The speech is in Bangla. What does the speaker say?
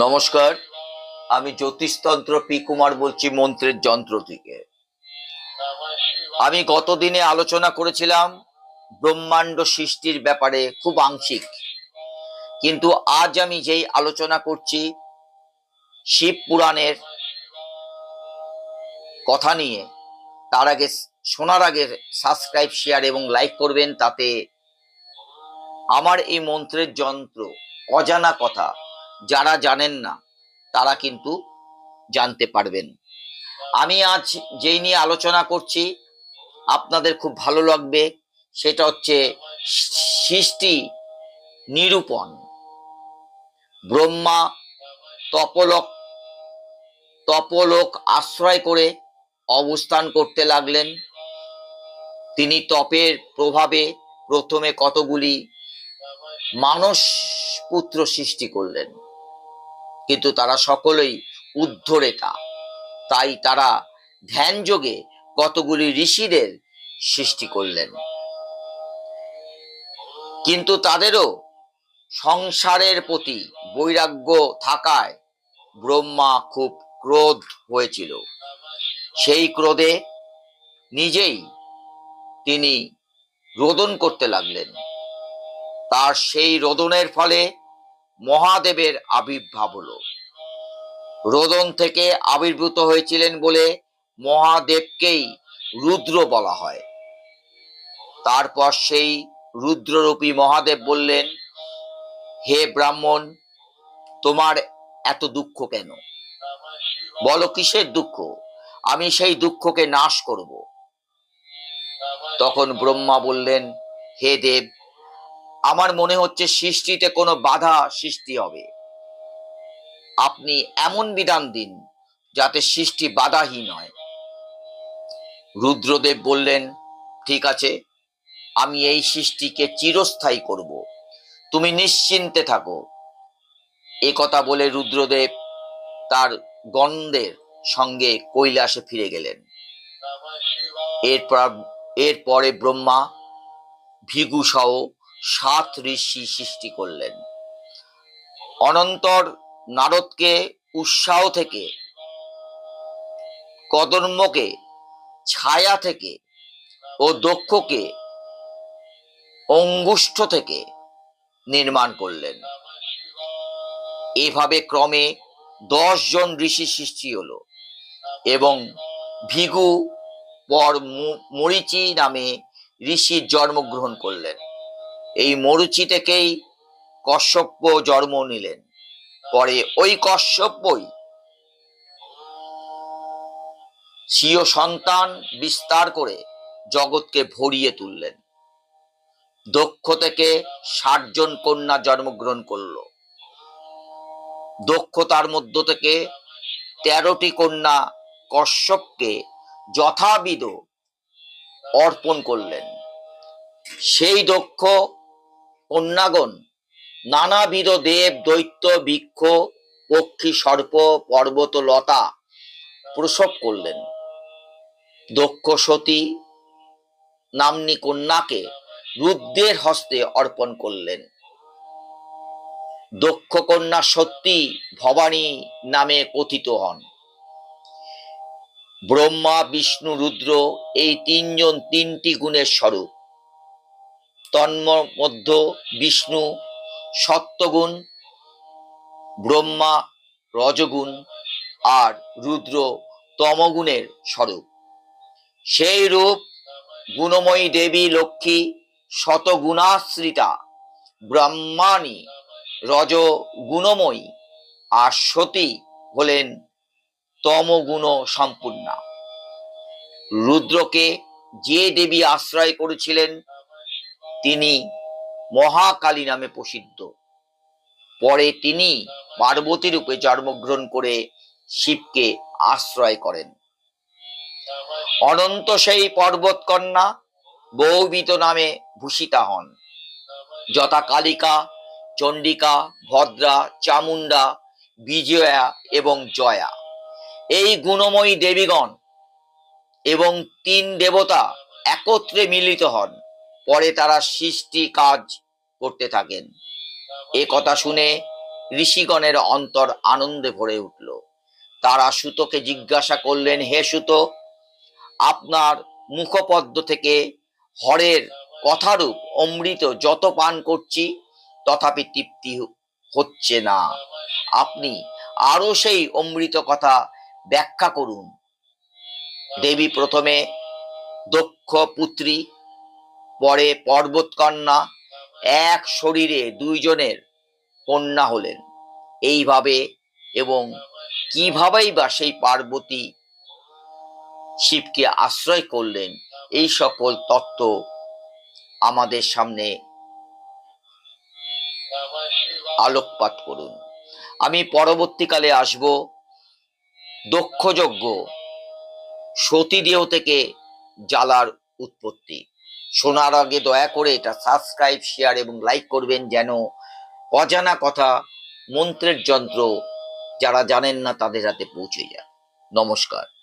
নমস্কার, আমি জ্যোতিষতন্ত্র পি কুমার বলছি মন্ত্রের যন্ত্র থেকে। আমি গতদিনে আলোচনা করেছিলাম ব্রহ্মাণ্ড সৃষ্টির ব্যাপারে, খুব আংশিক। কিন্তু আজ আমি যেই আলোচনা করছি, শিব পুরাণের কথা নিয়ে, তার আগে শোনার আগে সাবস্ক্রাইব, শেয়ার এবং লাইক করবেন, তাতে আমার এই মন্ত্রের যন্ত্র অজানা কথা যারা জানেন না, তারা কিন্তু জানতে পারবেন। আমি আজ যেই নিয়ে আলোচনা করছি, আপনাদের খুব ভালো লাগবে, সেটা হচ্ছে সৃষ্টি নিরূপণ। ব্রহ্মা তপলোক তপলোক আশ্রয় করে অবস্থান করতে লাগলেন। তিনি তপের প্রভাবে প্রথমে কতগুলি মানস পুত্র সৃষ্টি করলেন? কিন্তু তারা সকলেই উদ্ধরেতা। তাই তারা ধ্যান যোগে কতগুলি ঋষিদের সৃষ্টি করলেন। কিন্তু তাদেরও সংসারের প্রতি বৈরাগ্য থাকায় ব্রহ্মা খুব ক্রোধ হয়েছিল। সেই ক্রোধে নিজেই তিনি রোদন করতে লাগলেন। তার সেই রোদনের ফলে মহাদেবের আবির্ভাব হলো। রোদন থেকে আবির্ভূত হয়েছিলেন বলে মহাদেবকেই রুদ্র বলা হয়। তারপর সেই রুদ্ররূপী মহাদেব বললেন, হে ব্রাহ্মণ, তোমার এত দুঃখ কেন? বলো কিসের দুঃখ? আমি সেই দুঃখকে নাশ করব। তখন ব্রহ্মা বললেন, হে দেব আমার মনে হচ্ছে সৃষ্টিতে কোনো বাধা সৃষ্টি হবে। আপনি এমন বিধান দিন যাতে সৃষ্টি বাধাহীন হয়। রুদ্রদেব বললেন, ঠিক আছে, আমি এই সৃষ্টিকে চিরস্থায়ী করব। তুমি নিশ্চিন্তে থাকো। এ কথা বলে রুদ্রদেব তার গন্ধের সঙ্গে কৈলাসে ফিরে গেলেন। এরপর, এরপরে ব্রহ্মা, ভিগু সহ সাত ঋষি সৃষ্টি করলেন। অনন্তর নারদকে উৎসাহ থেকে কদর্মকে ছায়া থেকে ও দক্ষকে, অঙ্গুষ্ঠ থেকে নির্মাণ করলেন। এভাবে ক্রমে দশ জন ঋষি সৃষ্টি হলো এবং ভিগু পর মরিচি নামে ঋষির জন্মগ্রহণ করলেন। এই মরুচি থেকেই কশ্যপ্য জন্ম নিলেন। পরে ওই কশ্যপ্যই স্বীয় সন্তান বিস্তার করে জগৎকে ভরিয়ে তুললেন। দক্ষ থেকে ষাট জন কন্যা জন্মগ্রহণ করল। দক্ষতার মধ্য থেকে তেরোটি কন্যা কশ্যপকে যথাবিধ অর্পণ করলেন। সেই দক্ষ কন্যাগণ, নানাবিধ দেব, দৈত্য, বৃক্ষ, পক্ষী, সর্প, পর্বত, লতা প্রসব করলেন। দক্ষ সতী নামনি কন্যাকে রুদ্রের হস্তে অর্পণ করলেন। দক্ষ কন্যা সত্যি ভবানী নামে কথিত হন। ব্রহ্মা, বিষ্ণু, রুদ্র এই তিনজন তিনটি গুণের স্বরূপ। তন্মধ্য বিষ্ণু সত্যগুণ, ব্রহ্মা রজগুণ আর রুদ্র তমগুণের স্বরূপ। সেই রূপ গুণময়ী দেবী লক্ষ্মী শতগুণাশ্রিতা ব্রহ্মাণী রজ গুণময়ী আর সতী হলেন তমগুণ সম্পূর্ণা। রুদ্রকে যে দেবী আশ্রয় করেছিলেন তিনি মহাকালী নামে প্রসিদ্ধ। পরে তিনি পার্বতী রূপে জন্মগ্রহণ করে শিবকে আশ্রয় করেন। অনন্ত সেই পর্বত কন্যা বৌবিত নামে ভূষিতা হন। যথা কালিকা, চণ্ডিকা, ভদ্রা চামুন্ডা বিজয়া এবং জয়া। এই গুণময়ী দেবীগণ এবং তিন দেবতা একত্রে মিলিত হন। পরে তারা সৃষ্টি কাজ করতে থাকেন। এ কথা শুনে ঋষিগণের অন্তর আনন্দে ভরে উঠল। তারা সুতোকে জিজ্ঞাসা করলেন, হে সুত, আপনার মুখপদ্ম থেকে হরের কথারূপ অমৃত যত পান করছি, তথাপি তৃপ্তি হচ্ছে না। আপনি আরও সেই অমৃত কথা ব্যাখ্যা করুন। দেবী প্রথমে দক্ষ পুত্রী পরে পর্বতকন্যা, এক শরীরে দুইজনের কন্যা হলেন। এইভাবে এবং কিভাবেই বা সেই পার্বতী শিবকে আশ্রয় করলেন, এই সকল তত্ত্ব আমাদের সামনে আলোকপাত করুন। আমি পরবর্তীকালে আসব দক্ষযজ্ঞ, সতীদেহ থেকে জ্বালার উৎপত্তি। শোনার আগে দয়া করে এটা সাবস্ক্রাইব শেয়ার এবং লাইক করবেন যেন অজানা কথা, মন্ত্রের যন্ত্র যারা জানেন না তাদের হাতে পৌঁছে যায়। নমস্কার।